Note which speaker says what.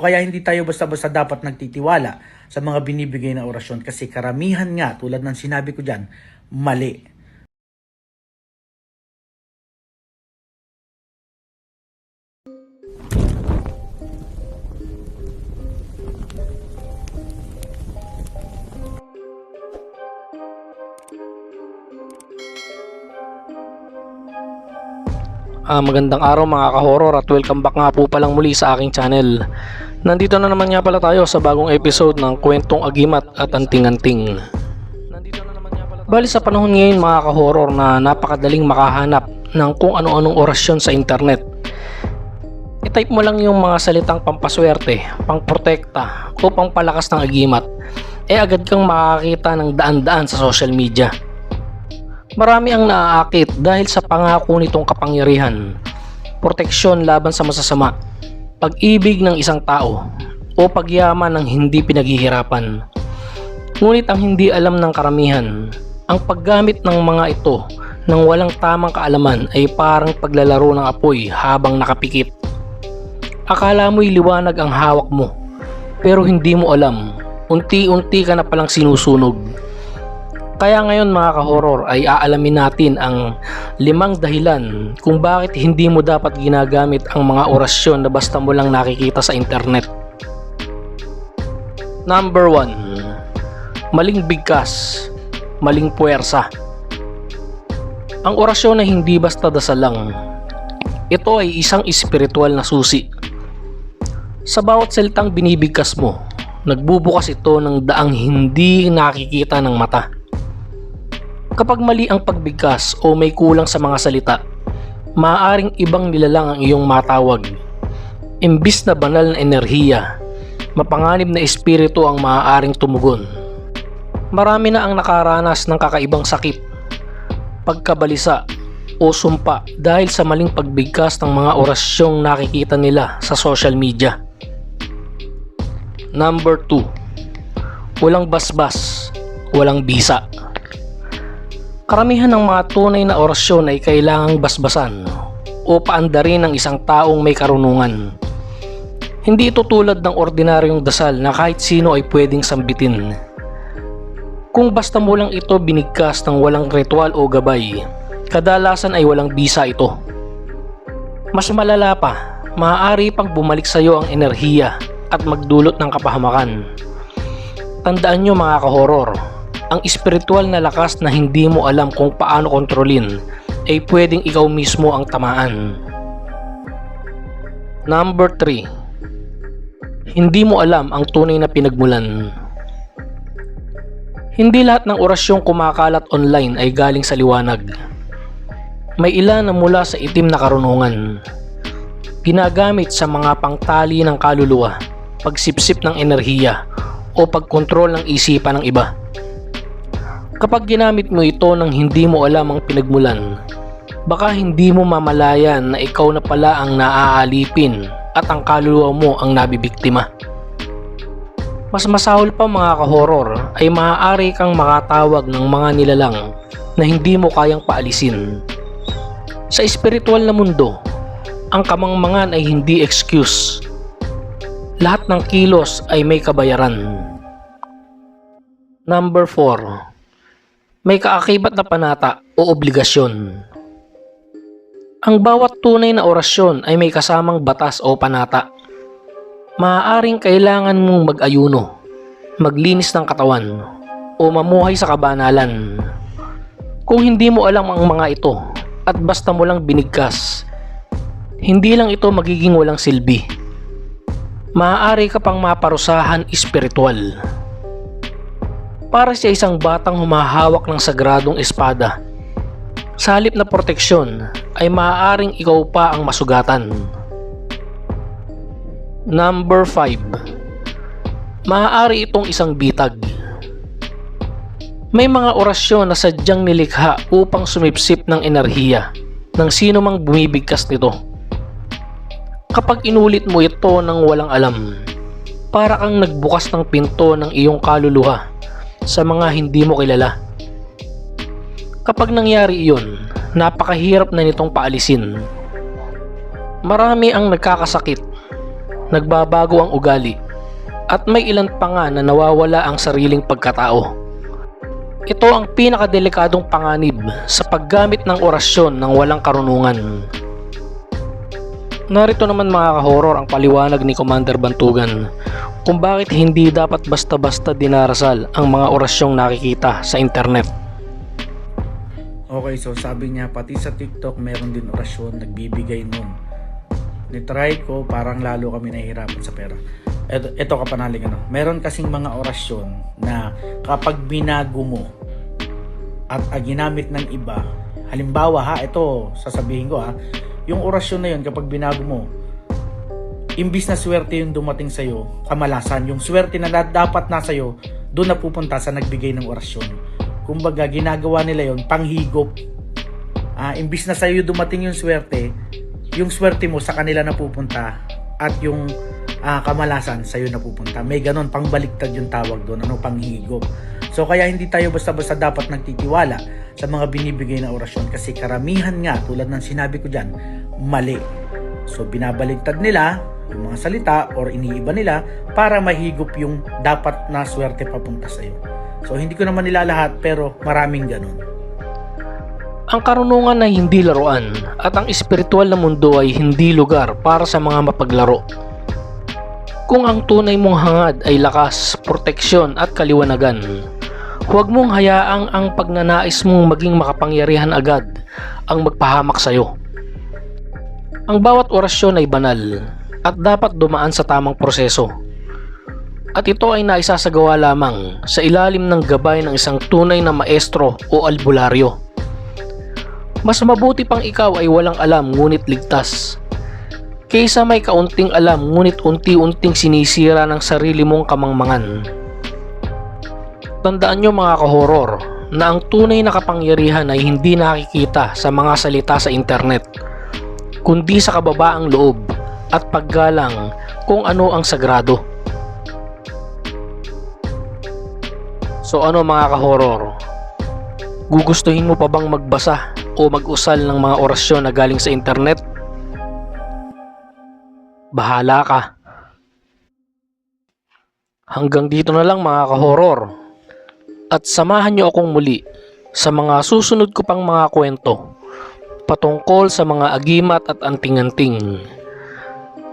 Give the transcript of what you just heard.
Speaker 1: Kaya hindi tayo basta-basta dapat nagtitiwala sa mga binibigay na orasyon kasi karamihan nga tulad ng sinabi ko dyan, mali.
Speaker 2: Ah, magandang araw mga ka-horror at welcome back nga po palang muli sa aking channel. Nandito na naman nga pala tayo sa bagong episode ng Kwentong Agimat at Anting-Anting. Bali sa panahon ngayon mga ka-horror na napakadaling makahanap ng kung ano-anong orasyon sa internet. I-type mo lang yung mga salitang pampaswerte, pangprotekta o pangpalakas ng agimat eh agad kang makakita ng daan-daan sa social media. Marami ang naaakit dahil sa pangako nitong kapangyarihan, proteksyon laban sa masasama, pag-ibig ng isang tao, o pagyaman ng hindi pinaghihirapan. Ngunit ang hindi alam ng karamihan, ang paggamit ng mga ito ng walang tamang kaalaman ay parang paglalaro ng apoy habang nakapikit. Akala mo'y liwanag ang hawak mo, pero hindi mo alam, unti-unti ka na palang sinusunog. Kaya ngayon mga ka-horror ay aalamin natin ang limang dahilan kung bakit hindi mo dapat ginagamit ang mga orasyon na basta mo lang nakikita sa internet. Number 1. Maling bigkas, maling puwersa. Ang orasyon na hindi basta dasal lang. Ito ay isang espiritual na susi. Sa bawat salitang binibigkas mo, nagbubukas ito ng daang hindi nakikita ng mata. Kapag mali ang pagbigkas o may kulang sa mga salita, maaaring ibang nilalang ang iyong matawag. Imbis na banal na enerhiya, mapanganib na espiritu ang maaaring tumugon. Marami na ang nakaranas ng kakaibang sakit, pagkabalisa o sumpa dahil sa maling pagbigkas ng mga orasyong nakikita nila sa social media. Number 2. Walang basbas, walang bisa. Karamihan ng mga tunay na orasyon ay kailangang basbasan o paandarin ng isang taong may karunungan. Hindi ito tulad ng ordinaryong dasal na kahit sino ay pwedeng sambitin. Kung basta mo lang ito binigkas ng walang ritual o gabay, kadalasan ay walang bisa ito. Mas malala pa, maaari pang bumalik sa iyo ang enerhiya at magdulot ng kapahamakan. Tandaan nyo mga kahoror, ang espiritual na lakas na hindi mo alam kung paano kontrolin ay pwedeng ikaw mismo ang tamaan. Number 3. Hindi mo alam ang tunay na pinagmulan. Hindi lahat ng orasyong kumakalat online ay galing sa liwanag. May ilan na mula sa itim na karunungan. Ginagamit sa mga pangtali ng kaluluwa, pagsipsip ng enerhiya, o pagkontrol ng isipan ng iba. Kapag ginamit mo ito nang hindi mo alam ang pinagmulan, baka hindi mo mamalayan na ikaw na pala ang naaalipin at ang kaluluwa mo ang nabibiktima. Mas masahol pa mga kahoror ay maaari kang makatawag ng mga nilalang na hindi mo kayang paalisin. Sa espiritual na mundo, ang kamangmangan ay hindi excuse. Lahat ng kilos ay may kabayaran. Number 4 may kaakibat na panata o obligasyon. Ang bawat tunay na orasyon ay may kasamang batas o panata. Maaaring kailangan mong mag-ayuno, maglinis ng katawan, o mamuhay sa kabanalan. Kung hindi mo alam ang mga ito at basta mo lang binigkas, hindi lang ito magiging walang silbi. Maaari ka pang maparusahan espiritual para sa isang batang humahawak ng sagradong espada. Sa halip na proteksyon ay maaaring ikaw pa ang masugatan. Number 5 Maaari itong isang bitag. May mga orasyon na sadyang nilikha upang sumipsip ng enerhiya ng sino mang bumibigkas nito. Kapag inulit mo ito ng walang alam, para kang nagbukas ng pinto ng iyong kaluluwa sa mga hindi mo kilala. Kapag nangyari iyon, napakahirap na nitong paalisin. Marami ang nagkakasakit, nagbabago ang ugali, at may ilan pa nga na nawawala ang sariling pagkatao. Ito ang pinakadelikadong panganib sa paggamit ng orasyon ng walang karunungan. Narito naman mga kahoror ang paliwanag ni Commander Bantugan kung bakit hindi dapat basta-basta dinarasal ang mga orasyong nakikita sa internet.
Speaker 1: Okay, so sabi niya, pati sa TikTok meron din orasyon, nagbibigay nun. Nitry ko, parang lalo kami nahihirapan sa pera. Ito, ito kapanaling ano. Meron kasing mga orasyon na kapag binago mo at ah, ginamit ng iba, halimbawa ha, ito sasabihin ko ha, yung orasyon na yun kapag binago mo, imbis na swerte yung dumating sa'yo, kamalasan, yung swerte na dapat nasa iyo, doon na pupunta sa nagbigay ng orasyon. Kumbaga, ginagawa nila yon panghigop. Ah, imbis na sa'yo dumating yung swerte, yung swerte mo sa kanila na pupunta at yung ah, kamalasan sa'yo na pupunta. May ganon, pangbaliktad yung tawag doon, ano, panghigop. So kaya hindi tayo basta-basta dapat nagtitiwala sa mga binibigay na orasyon kasi karamihan nga, tulad ng sinabi ko dyan, mali. So binabaligtad nila yung mga salita or iniiba nila para mahigop yung dapat na swerte papunta sa iyo. So hindi ko naman nila lahat pero maraming ganun.
Speaker 2: Ang karunungan ay hindi laruan at ang espiritual na mundo ay hindi lugar para sa mga mapaglaro. Kung ang tunay mong hangad ay lakas, proteksyon at kaliwanagan, huwag mong hayaang ang pagnanais mong maging makapangyarihan agad ang magpahamak sa iyo. Ang bawat orasyon ay banal at dapat dumaan sa tamang proseso. At ito ay naisasagawa lamang sa ilalim ng gabay ng isang tunay na maestro o albularyo. Mas mabuti pang ikaw ay walang alam ngunit ligtas. Kaysa may kaunting alam ngunit unti-unting sinisira ng sarili mong kamangmangan. Tandaan nyo mga kahoror na ang tunay na kapangyarihan ay hindi nakikita sa mga salita sa internet, kundi sa kababaang loob at paggalang kung ano ang sagrado. So ano mga kahoror? Gugustuhin mo pa bang magbasa o mag-usal ng mga orasyon na galing sa internet? Bahala ka. Hanggang dito na lang mga kahoror. At samahan niyo akong muli sa mga susunod ko pang mga kwento patungkol sa mga agimat at anting-anting.